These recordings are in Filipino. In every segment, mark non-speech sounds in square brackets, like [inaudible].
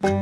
Magandang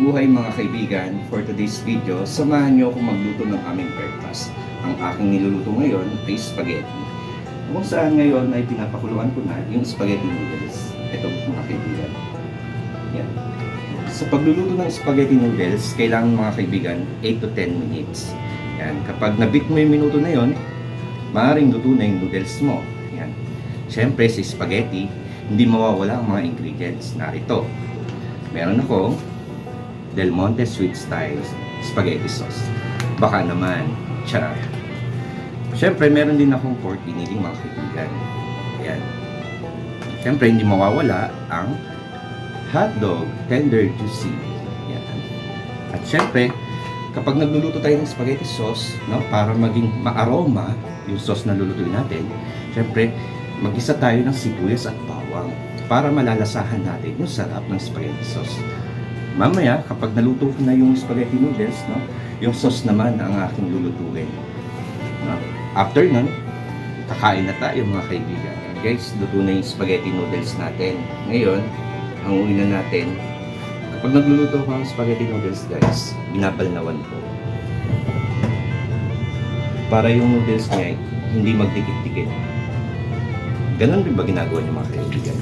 buhay mga kaibigan. For today's video, samahan niyo akong magluto ng aming breakfast. Ang aking niluluto ngayon ay spaghetti. Kung saan ngayon ay pinapakuluan ko na yung spaghetti noodles. Ito mga kaibigan. Yan. Sa pagluluto ng spaghetti noodles, kailangan mga kaibigan 8 to 10 minutes. Yan. Kapag nabit mo yung minuto na yon, maaaring luto na yung noodles mo. Yan. Siyempre, sa spaghetti, hindi mawawala ang mga ingredients. Narito. Meron ako Del Monte Sweet Style Spaghetti Sauce. Baka naman, charot. Siyempre, meron din akong pork giniling mga kaibigan. Ayan. Siyempre, hindi mawawala ang hotdog tender juicy. Ayan. At siyempre, kapag nagluluto tayo ng spaghetti sauce, no, para maging maaroma yung sauce na lulutuin natin, siyempre, mag-isa tayo ng sibuyas at bawang para malalasahan natin yung sarap ng spaghetti sauce. Mamaya, kapag naluto ko na yung spaghetti noodles, no, yung sauce naman ang aking lulutuin. No? After nun, kakain na tayo mga kaibigan. Guys, luto na yung spaghetti noodles natin. Ngayon, ang una natin, kapag nagluluto ko ng spaghetti noodles guys, binabalnawan ko. Para yung noodles niya hindi magdikit-dikit. Ganon din ba ginagawa niyo mga kaibigan?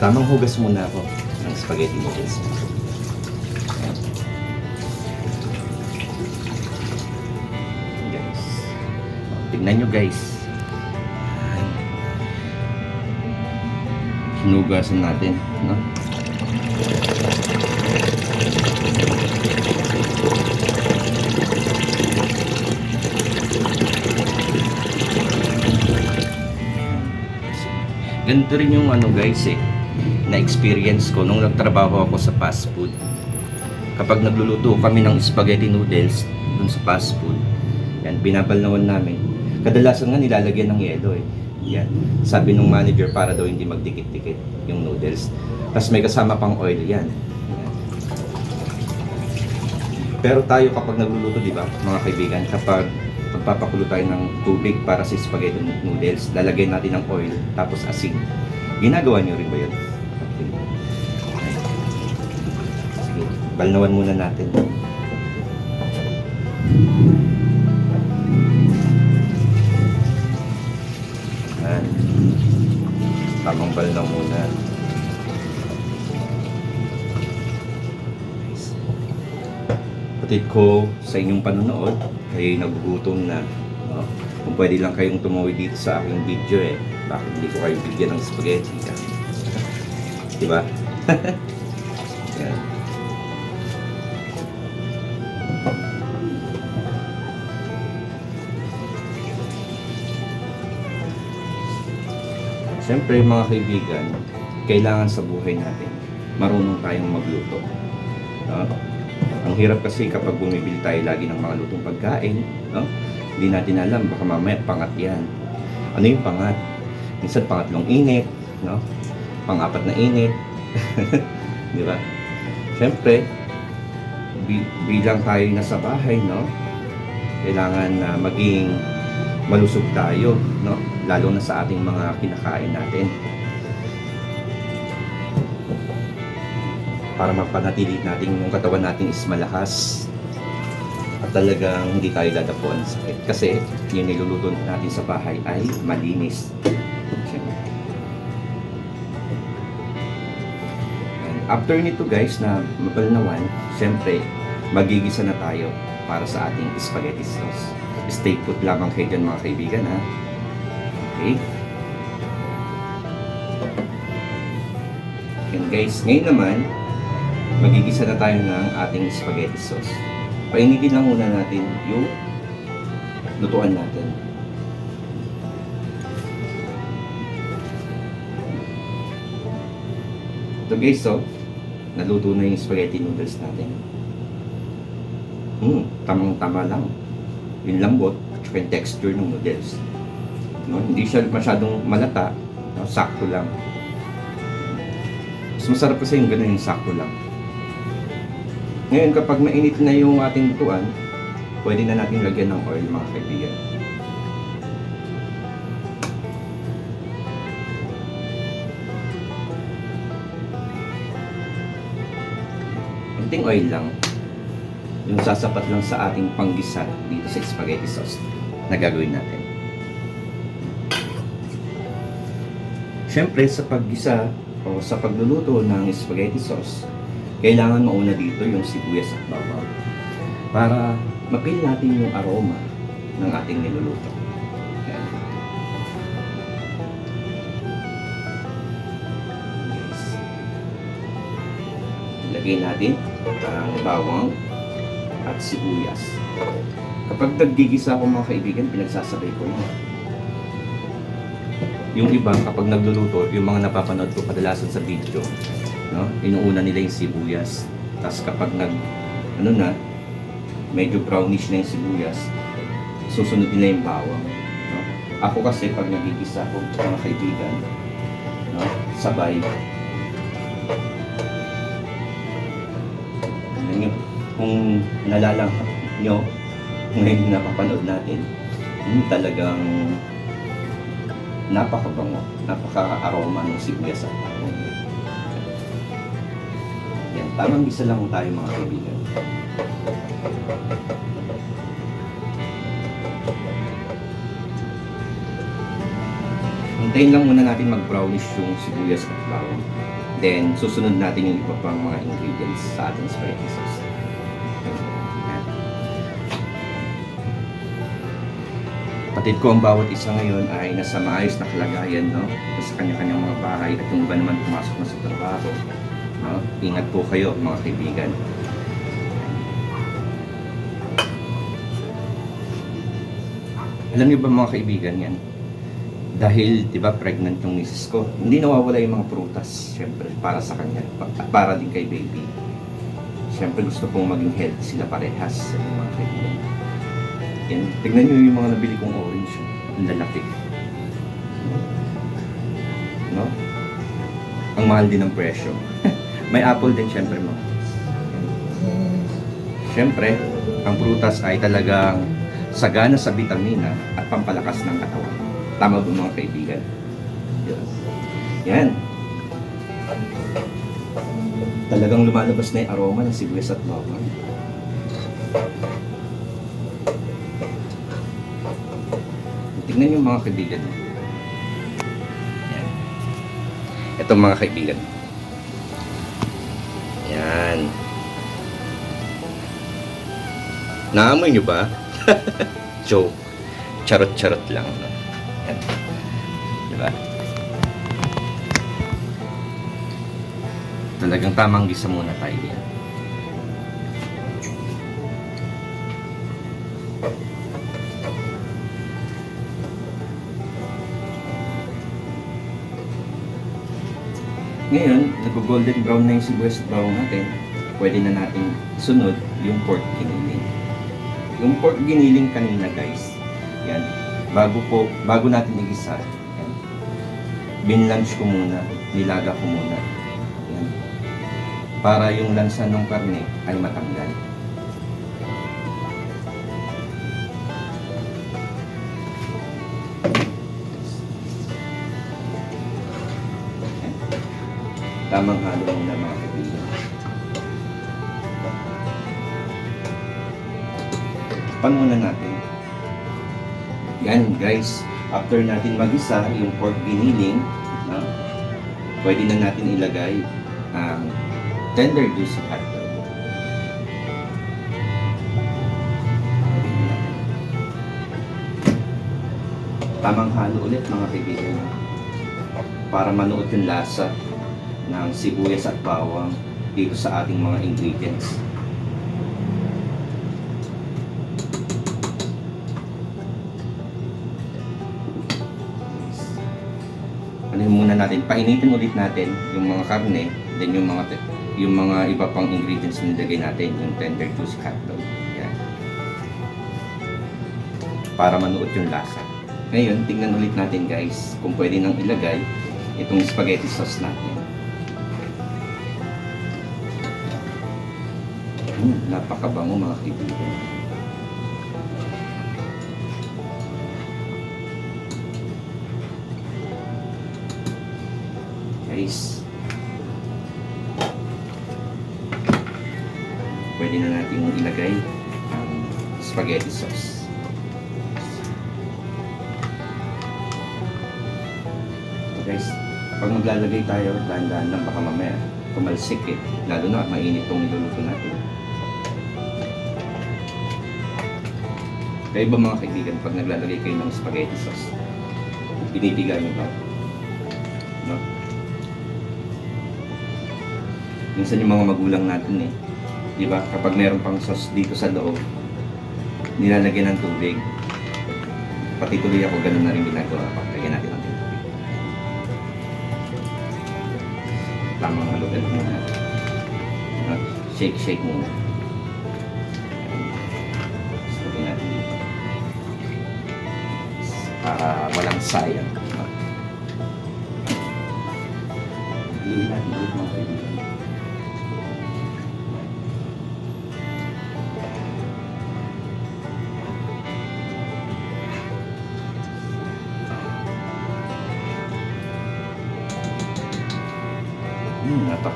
Tamang hugas muna ako ng spaghetti noodles. Guys. Tignan nyo guys. Hinugasan natin. No? Ganito rin yung ano guys eh, na experience ko nung nagtrabaho ako sa fast food. Kapag nagluluto kami ng spaghetti noodles dun sa fast food, yan, binabalnawan namin. Kadalasan nga nilalagyan ng yelo eh. Yan. Sabi nung manager para daw hindi magdikit-dikit yung noodles. Tapos may kasama pang oil. Yan. Pero tayo kapag nagluluto, di ba, mga kaibigan, kapag magpapakulo tayo ng tubig para sa spaghetti noodles, lalagyan natin ng oil, tapos asin. Ginagawa niyo rin ba yun? Okay. Sige, balnawan muna natin. Yan. Tamang balnaw muna. Patid ko sa inyong panonood, kayo nagugutom na. No? Kung pwede lang kayong tumuwi dito sa aking video eh, bakit hindi ko kayo bigyan ng spaghetti? [laughs] Diba? [laughs] Yan. Siyempre mga kaibigan, kailangan sa buhay natin, marunong tayong magluto. No? Ang hirap kasi kapag bumibili tayo lagi ng mga lutong pagkain, no? Hindi natin alam, baka mamaya pangat yan. Ano yung pangat? Minsan pangatlong init, no? Pangapat na init. [laughs] Di ba? Siyempre, bi- bilang tayo nasa bahay, no? Kailangan na maging malusog tayo, no? Lalo na sa ating mga kinakain natin. Para mapanatili natin yung katawan natin is malakas at talagang hindi tayo dadapuan ng sakit. Kasi yung niluluto natin sa bahay ay malinis. And after nito guys na mabalnawan, siyempre magigisa na tayo para sa ating spaghetti sauce. Stay put lamang kayo dyan mga kaibigan ha. Okay. And guys, ngayon naman, magigisa na tayo ng ating spaghetti sauce. Painigin lang muna natin yung lutuan natin. Ito guys, so, naluto na yung spaghetti noodles natin. Hmm, tamang-tama lang. Yung lambot, at yung texture ng noodles. No? Hindi siya masyadong malata, no? sakto lang. Mas masarap kasi yung ganun yung sakto lang. Ngayon, kapag mainit na yung ating lutuan, pwede na natin lagyan ng oil mga kaibigan. Kunting oil lang. Yung sasapat lang sa ating panggisa dito sa spaghetti sauce na gagawin natin. Siyempre, sa paggisa o sa pagluluto ng spaghetti sauce, kailangan mauna dito yung sibuyas at bawang para mapil natin yung aroma ng ating niluluto. Yan. Yes. Lagay natin ang bawang at sibuyas. Kapag naggigisa ako mga kaibigan, pinagsasabay ko yun. Yung iba, kapag nagluluto, yung mga napapanood ko kadalasan sa video, no? inuuna nila yung sibuyas. Tapos kapag nag, ano na, medyo brownish na yung sibuyas, susunod nila yung bawang. No? Ako kasi pag nagigisa ako mga kaibigan, no? sabay. Nyo, kung nalalang nyo, ngayon napapanood natin, hmm, talagang napakabango, napaka-aroma ng sibuyas at tamang isa lang tayo mga kaibigan. Hintayin lang muna natin mag-brownish yung sibuyas at bawang. Then, susunod natin yung iba pang mga ingredients sa ating spaghetti sauce. Yan. Patid ko ang bawat isa ngayon ay nasa maayos na kalagayan, no? Sa kanya-kanyang mga bahay at yung iba naman pumasok na sa trabaho. No? Ingat po kayo, mga kaibigan. Alam niyo ba mga kaibigan yan? Dahil, di ba, pregnant yung misis ko, hindi nawawala yung mga prutas, syempre, para sa kanya, pa- para din kay baby. Syempre, gusto kong maging healthy sila parehas, yung mga kaibigan. Yan, tignan niyo yung mga nabili kong orange, ang lalaki. No? Ang mahal din ng presyo. May apple din, syempre, mga Siyempre, ang prutas ay talagang sagana sa vitamina at pampalakas ng katawan. Tama ba mga kaibigan? Yes. Yan. Talagang lumalabas na yung aroma ng sibuyas at bawang. Tingnan niyo mga kaibigan. Yan. Ito mga kaibigan. Naamoy nyo ba? [laughs] Joke. Charot-charot lang. No? Yan. Diba? Talagang tamang gisa muna tayo yan. Ngayon, nag-golden brown na yung sibuyas bawang natin. Pwede na natin sunod yung pork giniling. Yung pork giniling kanina guys, yan, bago po, bago natin igisa, yan, binlunch ko muna, nilaga ko muna. Yan. Para yung lansa ng karne ay matanggal. Tamang halo muna mga kaibigan. Pan muna natin. Yan guys, after natin magisa yung pork giniling, no, pwede na natin ilagay ang tender juicy hotdog. Tamang halo ulit mga kaibigan para manuot yung lasa ng sibuyas at bawang dito sa ating mga ingredients. Muna natin, painitin ulit natin yung mga karne, then yung mga yung mga iba pang ingredients na nilagay natin, yung tender juicy hotdog. Yan. Para manuot yung lasa. Ngayon, tingnan ulit natin guys, kung pwede nang ilagay itong spaghetti sauce natin. Hmm, napakabango mga kaibigan. Guys. Pwede na natin ilagay ang spaghetti sauce. Guys, pag maglalagay tayo, dahan-dahan lang baka mamaya tumalsik eh. Lalo na mainit tong niluluto natin. Kaya ba mga kaibigan, pag naglalagay kayo ng spaghetti sauce, binibiga nyo ba? No? Minsan yung mga magulang natin eh, di ba? Kapag meron pang sauce dito sa loob, nilalagyan ng tubig. Pati tuloy ako ganun na rin ginagawa pag lagyan natin ng tubig. Tamang halugan muna. Shake, shake muna. Lagyan natin dito. Para walang sayang. Hindi natin ulit mga kaibigan.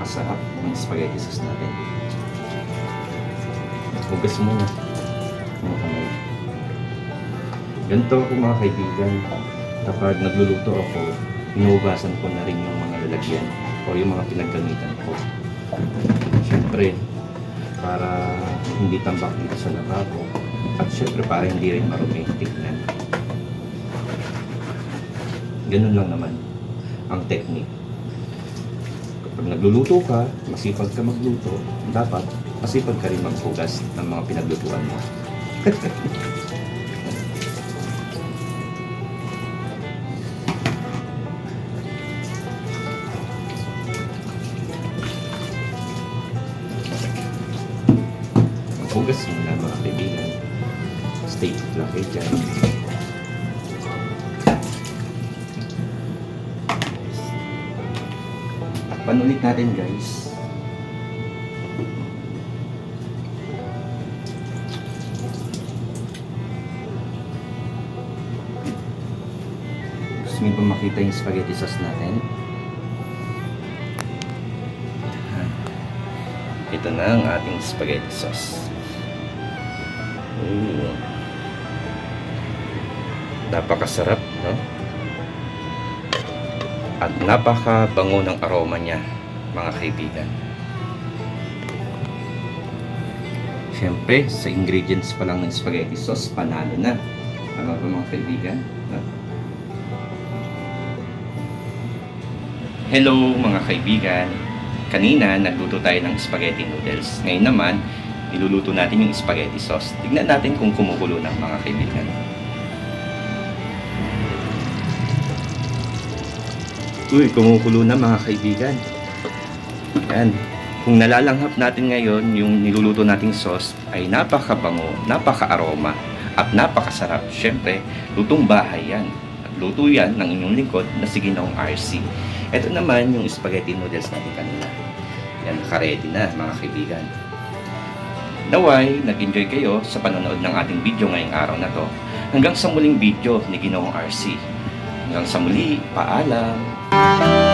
Napakasarap ng spaghetti sauce natin. Hugas muna. Mga kamay. Ganito ako mga kaibigan. Kapag nagluluto ako, inuugasan ko na rin yung mga lalagyan o yung mga pinaggamitan ko. Siyempre, para hindi tambak dito sa lababo. At siyempre para hindi rin marumi tignan. Ganun lang naman ang technique. Kapag nagluluto ka, masipag ka magluto, dapat masipag ka rin maghugas ng mga pinaglutuan mo. [laughs] Takpan ulit natin guys. Gusto niyo ba makita yung spaghetti sauce natin? Ito na ang ating spaghetti sauce. Ooh. Napakasarap, no? At napakabango ng aroma niya, mga kaibigan. Siyempre, sa ingredients pa lang ng spaghetti sauce, panalo na. Ano ba mga kaibigan? Hello mga kaibigan! Kanina, nagluto tayo ng spaghetti noodles. Ngayon naman, iluluto natin yung spaghetti sauce. Tignan natin kung kumukulo ng mga kaibigan. Uy, kumukulo na mga kaibigan. Yan. Kung nalalanghap natin ngayon, yung niluluto nating sauce ay napakabango, napaka-aroma, at napakasarap. Siyempre, lutong bahay yan. At luto yan ng inyong lingkod na si Ginoong RC. Ito naman yung spaghetti noodles natin kanina. Yan, naka-ready na mga kaibigan. Naway, nag-enjoy kayo sa panonood ng ating video ngayong araw na to. Hanggang sa muling video ni Ginoong RC. Hanggang sa muli, paalam! Thank you.